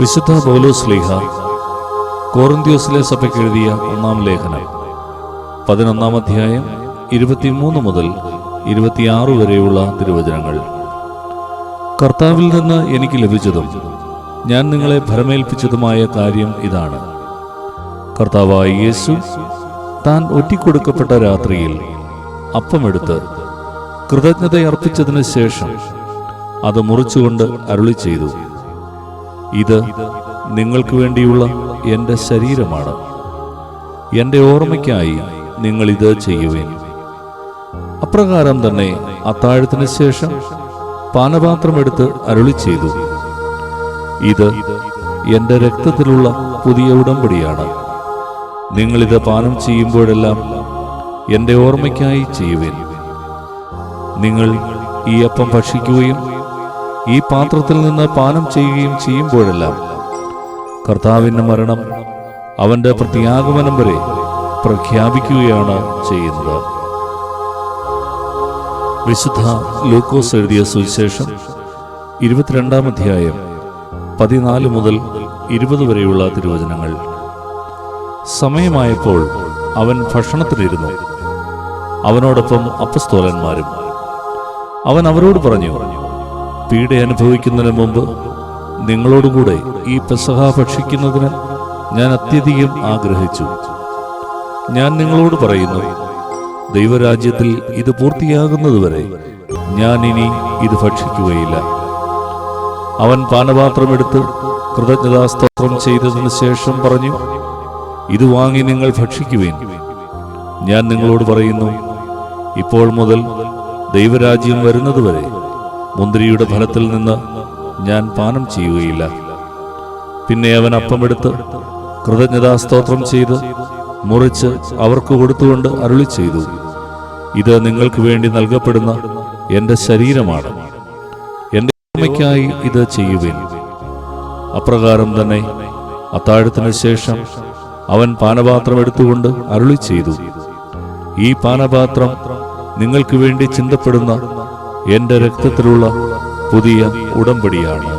വിശുദ്ധ പൗലോസ് ലീഹ കോറിന്ത്യോസിലെ സഭയ്ക്ക് എഴുതിയ ഒന്നാം ലേഖനം. പതിനൊന്നാം അധ്യായം ഇരുപത്തിമൂന്ന് മുതൽ ഇരുപത്തിയാറ് വരെയുള്ള തിരുവചനങ്ങൾ. കർത്താവിൽ നിന്ന് എനിക്ക് ലഭിച്ചതും ഞാൻ നിങ്ങളെ ഭരമേൽപ്പിച്ചതുമായ കാര്യം ഇതാണ്. കർത്താവായ യേശു താൻ ഒറ്റിക്കൊടുക്കപ്പെട്ട രാത്രിയിൽ അപ്പമെടുത്ത് കൃതജ്ഞതയർപ്പിച്ചതിന് ശേഷം അത് മുറിച്ചുകൊണ്ട് അരുളി ചെയ്തു ഇത് നിങ്ങൾക്ക് വേണ്ടിയുള്ള എന്റെ ശരീരമാണ്. എന്റെ ഓർമ്മയ്ക്കായി നിങ്ങൾ ഇത് ചെയ്യുവേൻ. അപ്രകാരം തന്നെ അത്താഴത്തിന് ശേഷം പാനപാത്രമെടുത്ത് അരുളി ചെയ്തു. ഇത് എന്റെ രക്തത്തിലുള്ള പുതിയ ഉടമ്പടിയാണ്. നിങ്ങളിത് പാനം ചെയ്യുമ്പോഴെല്ലാം എന്റെ ഓർമ്മയ്ക്കായി ചെയ്യുവേൻ. നിങ്ങൾ ഈ അപ്പം ഭക്ഷിക്കുകയും ഈ പാത്രത്തിൽ നിന്ന് പാനം ചെയ്യുകയും ചെയ്യുമ്പോഴെല്ലാം കർത്താവിന്റെ മരണം അവന്റെ പ്രത്യാഗമനം വരെ പ്രഖ്യാപിക്കുകയാണ് ചെയ്യുന്നത്. വിശുദ്ധ ലൂക്കോസ് എഴുതിയ സുവിശേഷം ഇരുപത്തിരണ്ടാം അധ്യായം പതിനാല് മുതൽ ഇരുപത് വരെയുള്ള തിരുവചനങ്ങൾ. സമയമായപ്പോൾ അവൻ ഭക്ഷണത്തിലിരുന്നു. അവനോടൊപ്പം അപ്പസ്തോലന്മാരും അവൻ അവരോട് പറഞ്ഞു പറഞ്ഞു പീഡ അനുഭവിക്കുന്നതിന് മുമ്പ് നിങ്ങളോടുകൂടെ ഈ പെസഹ ഭക്ഷിക്കുന്നതിന് ഞാൻ അത്യധികം ആഗ്രഹിച്ചു. ഞാൻ നിങ്ങളോട് പറയുന്നു ദൈവരാജ്യത്തിൽ ഇത് പൂർത്തിയാകുന്നതുവരെ ഞാൻ ഇനി ഇത് ഭക്ഷിക്കുകയില്ല. അവൻ പാനപാത്രമെടുത്ത് കൃതജ്ഞതാസ്തോത്രം ചെയ്തതിന് ശേഷം പറഞ്ഞു ഇത് വാങ്ങി നിങ്ങൾ ഭക്ഷിക്കുവേൻ. ഞാൻ നിങ്ങളോട് പറയുന്നു ഇപ്പോൾ മുതൽ ദൈവരാജ്യം വരുന്നതുവരെ മുന്തിരിയുടെ ഫലത്തിൽ നിന്ന് ഞാൻ പാനം ചെയ്യുകയില്ല. പിന്നെ അവൻ അപ്പമെടുത്ത് കൃതജ്ഞതാസ്തോത്രം ചെയ്ത് മുറിച്ച് അവർക്ക് കൊടുത്തുകൊണ്ട് അരുളി ചെയ്തു. ഇത് നിങ്ങൾക്ക് വേണ്ടി നൽകപ്പെടുന്ന എന്റെ ശരീരമാണ്. എന്റെ ഓർമ്മയ്ക്കായി ഇത് ചെയ്യുവിൻ. അപ്രകാരം തന്നെ അത്താഴത്തിന് ശേഷം അവൻ പാനപാത്രം എടുത്തുകൊണ്ട് അരുളി ചെയ്തു. ഈ പാനപാത്രം നിങ്ങൾക്ക് വേണ്ടി ചിന്തപ്പെടുന്ന എന്റെ രക്തത്തിലുള്ള പുതിയ ഉടമ്പടിയാണ്.